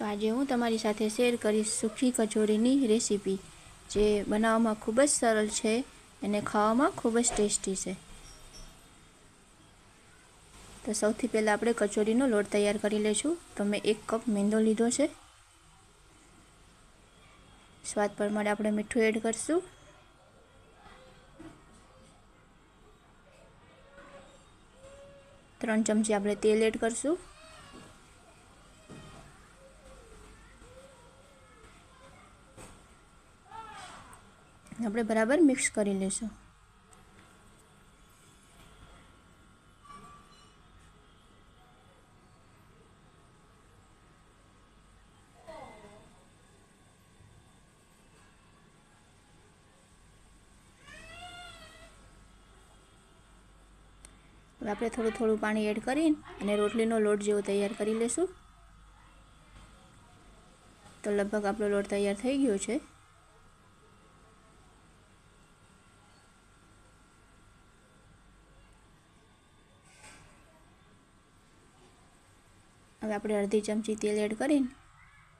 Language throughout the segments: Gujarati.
તો આજે હું તમારી સાથે શેર કરીશ સૂકી કચોરીની રેસીપી જે બનાવવામાં ખૂબ જ સરળ છે અને ખાવામાં ખૂબ જ ટેસ્ટી છે. તો સૌથી પહેલાં આપણે કચોરીનો લોટ તૈયાર કરી લઈશું. તો મેં એક કપ મેંદો લીધો છે. સ્વાદ પ્રમાણે આપણે મીઠું એડ કરીશું. ત્રણ ચમચી આપણે તેલ એડ કરીશું. આપણે બરાબર મિક્સ કરી લઈશું આપણે થોડું થોડું પાણી એડ કરીને અને રોટલીનો લોટ જેવો તૈયાર કરી લઈશું તો લગભગ આપણો લોટ તૈયાર થઈ ગયો છે. હવે આપણે અડધી ચમચી તેલ એડ કરીને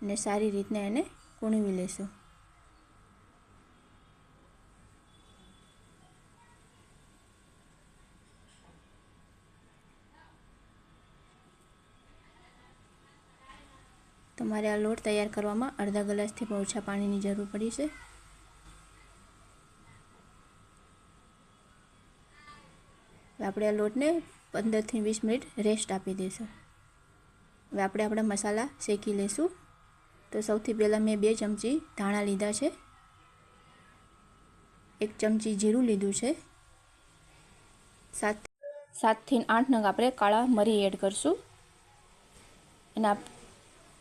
અને સારી રીતના એને કૂણવી લઈશું તમારે આ લોટ તૈયાર કરવામાં અડધા ગ્લાસથી પણ ઓછા પાણીની જરૂર પડી છે. આપણે આ લોટને પંદરથી વીસ મિનિટ રેસ્ટ આપી દઈશું. હવે આપણે આપણા મસાલા શેકી લઈશું તો સૌથી પહેલાં મેં બે ચમચી ધાણા લીધા છે. એક ચમચી જીરું લીધું છે. સાત સાતથી આઠ નંગ આપણે કાળા મરી એડ કરશું. અને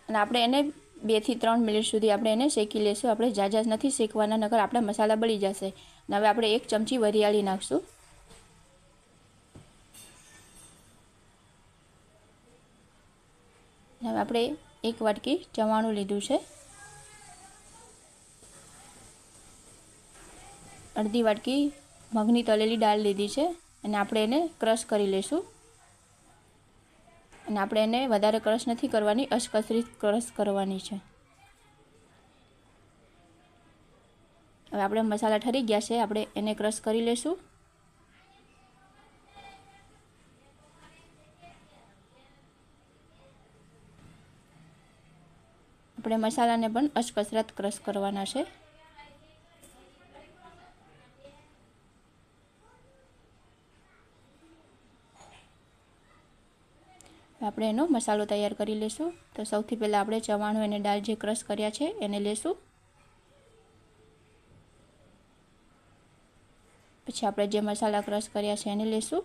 અને આપણે એને બેથી ત્રણ મિનિટ સુધી આપણે એને શેકી લઈશું આપણે જાજા નથી શેકવાના, નકર આપણા મસાલા બળી જશે. અને હવે આપણે એક ચમચી વરિયાળી નાખશું. હવે આપણે એક વાટકી ચવાણું લીધું છે. અડધી વાટકી મગની તળેલી દાળ લીધી છે અને આપણે એને ક્રશ કરી લઈશું. અને આપણે એને વધારે ક્રશ નથી કરવાની, અશકસરી ક્રશ કરવાની છે. હવે આપણે મસાલા ઠરી ગયા છે, આપણે એને ક્રશ કરી લઈશું. આપણે મસાલાને પણ અશકસરત ક્રશ કરવાના છે. આપણે એનો મસાલો તૈયાર કરી લઈશું તો સૌથી પહેલાં આપણે ચવાણું અને દાળ જે ક્રશ કર્યા છે એને લેશું. પછી આપણે જે મસાલા ક્રશ કર્યા છે એને લેશું.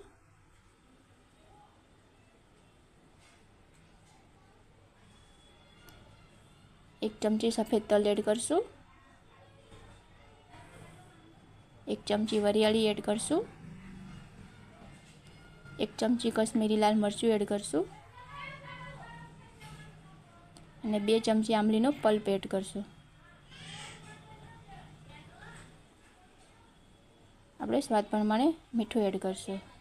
ચમચી સફેદ તલ એડ કરશું. એક ચમચી વરિયાળી એડ કરશું. એક ચમચી કશ્મીરી લાલ મરચું એડ કરશું. અને બે ચમચી આંબલીનો પલ્પ એડ કરશું. આપણે સ્વાદ પ્રમાણે મીઠું એડ કરશું.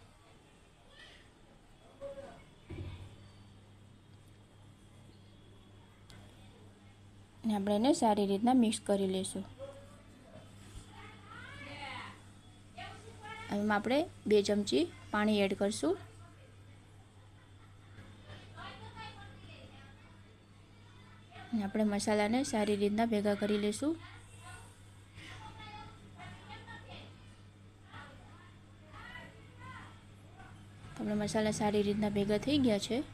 આપણે એને સારી રીતના મિક્સ કરી લઈશું. એમાં આપણે બે ચમચી પાણી એડ કરશું. આપણે મસાલાને સારી રીતના ભેગા કરી લઈશું. આપણે મસાલા સારી રીતના ભેગા થઈ ગયા છે.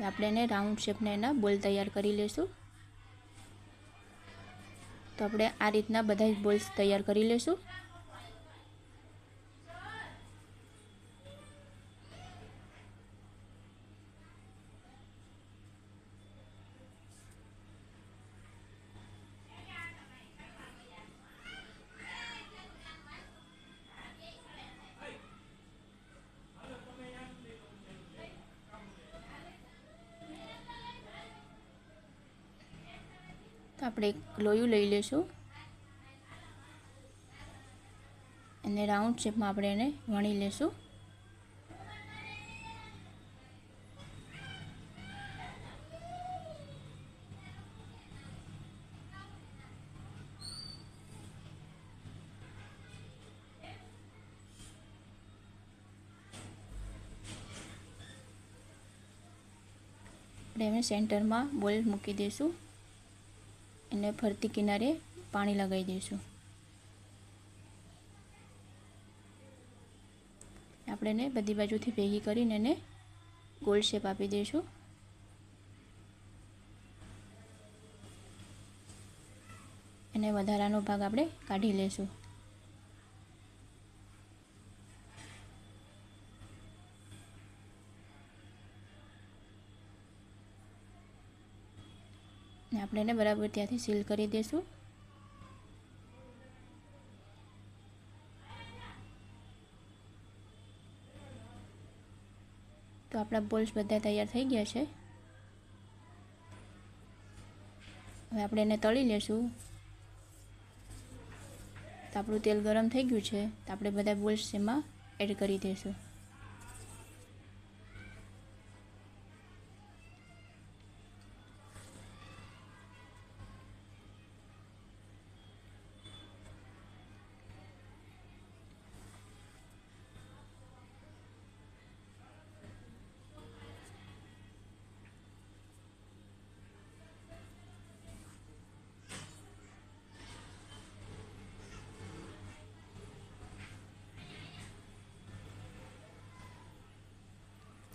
આપણે એને રાઉન્ડ શેપને એના બોલ તૈયાર કરી લઈશું તો આપણે આ રીતના બધા બોલ્સ તૈયાર કરી લઈશું તો આપણે એક લોયું લઈ લઈશું અને રાઉન્ડ શેપમાં આપણે એને વણી લેશું. આપણે એને સેન્ટરમાં બોલ મૂકી દઈશું એને ફરતી કિનારે પાણી લગાવી દઈશું. આપણે એને બધી બાજુથી ભેગી કરીને એને ગોલ શેપ આપી દઈશું. અને વધારાનો ભાગ આપણે કાઢી લઈશું. આપણે એને બરાબર ત્યાંથી સીલ કરી દઈશું તો આપણા બોલ્સ બધા તૈયાર થઈ ગયા છે. હવે આપણે એને તળી લેશું. તો આપણું તેલ ગરમ થઈ ગયું છે. તો આપણે બધા બોલ્સ એમાં એડ કરી દઈશું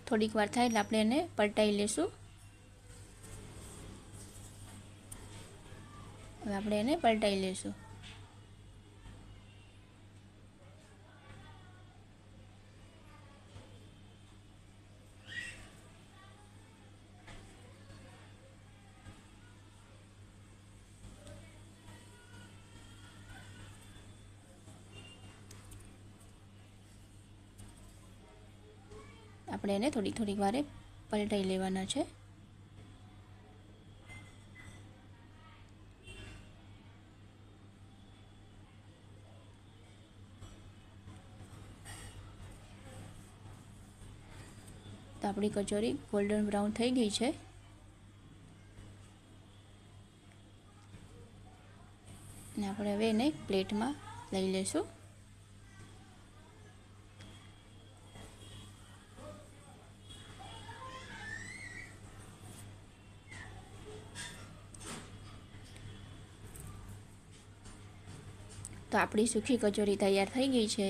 થોડીક વાર થાય એટલે આપણે એને પલટાવી લઈશું હવે આપણે એને પલટાવી લેશું. આપણે એને થોડીક થોડીક વારે પલટાઈ લેવાના છે. તો આપણી કચોરી ગોલ્ડન બ્રાઉન થઈ ગઈ છે. અને આપણે હવે એને પ્લેટમાં લઈ લઈશું. તો આપણી સૂકી કચોરી તૈયાર થઈ ગઈ છે.